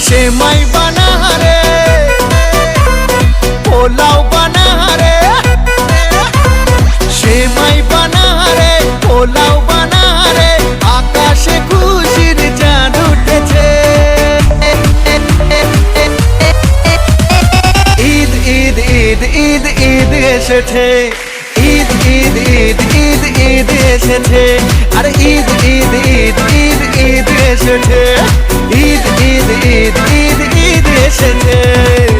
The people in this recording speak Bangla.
আরে সে মাই বানারে পোলাও বানারে সে মাই বানারে পোলাও বানারে আকাশে খুশির চাঁদ উঠেছে। ঈদ ঈদ ঈদ ঈদ ঈদ এসেছে। ঈদ ঈদ ঈদ ঈদ ঈদ এসেছে। আরে ঈদ ঈদ ঈদ ঈদ ঈদ এসেছে ঈদ ঈদ ঈদ ঈদ ঈদ এসেছে